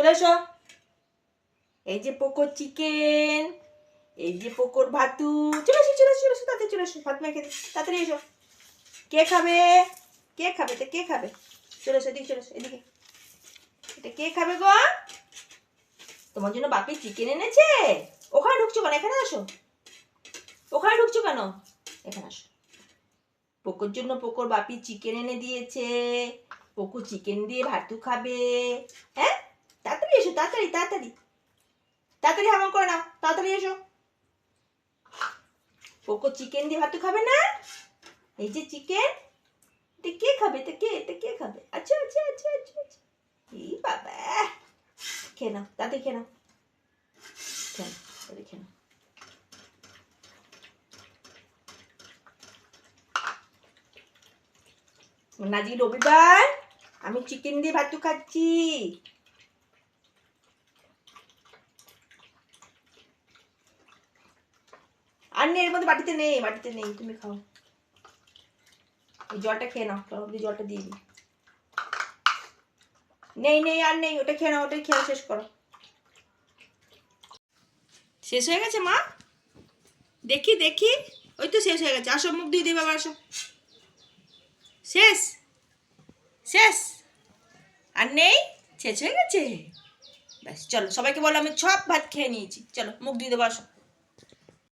চলে এসো। এই যে পোকোর চিকেন এই যে পোকোর ভাতু, চলে এসো চলে এসো, চলে তাড়াতাড়ি চলে এসো, ভাত মেখে তাড়াতাড়ি এসো। কে খাবে? কে খাবে? তো কে খাবে? চলে এসো, এদিকে চলে এসো, এদিকে। এটা কে খাবে গো? তোমার জন্য বাপি চিকেন এনেছে। ওখানে ঢুকছো কেন? এখানে আসো। ওখানে ঢুকছো কেন? এখানে আসো। পোকোর জন্য পোকোর বাপি চিকেন এনে দিয়েছে। পোকো চিকেন দিয়ে ভাতু খাবে। হ্যাঁ? তাড়াতাড়ি তাড়াতাড়ি। তাড়াতাড়ি তাড়াতাড়ি করে না তাড়াতাড়ি এসো। পোকো চিকেন দিয়ে ভাতু খাবে না? এই যে চিকেন এটা কে খাবে, এটা কে এটা কে খাবে? আচ্ছা আচ্ছা আচ্ছা আচ্ছা আচ্ছা। এই বাবা, খেয়ে নাও, তাড়াতাড়ি খেয়ে নাও। খেয়ে নাও নাও। আজকে রবিবার, আমি চিকেন দিয়ে ভাতু খাচ্ছি। আর নেই এর মধ্যে বাটিতে নেই বাটিতে নেই, তুমি খাও। এই জলটা খেয়ে নাও মধ্যে জলটা দিয়ে দিই। নেই নেই, আর নেই, ওটা খেয়ে নাও, ওটাই খেয়ে শেষ করো। শেষ হয়ে গেছে, মা? দেখি দেখি। ওই তো শেষ হয়ে গেছে। আসো, মুখ দিয়ে দেবে আবার আসো। শেষ? শেষ? আর নেই? শেষ হয়ে গেছে? ব্যাস, চলো, সবাইকে বলো, আমি সব ভাত খেয়ে নিয়েছি। চলো, মুখ দিয়ে দেবো, আসো।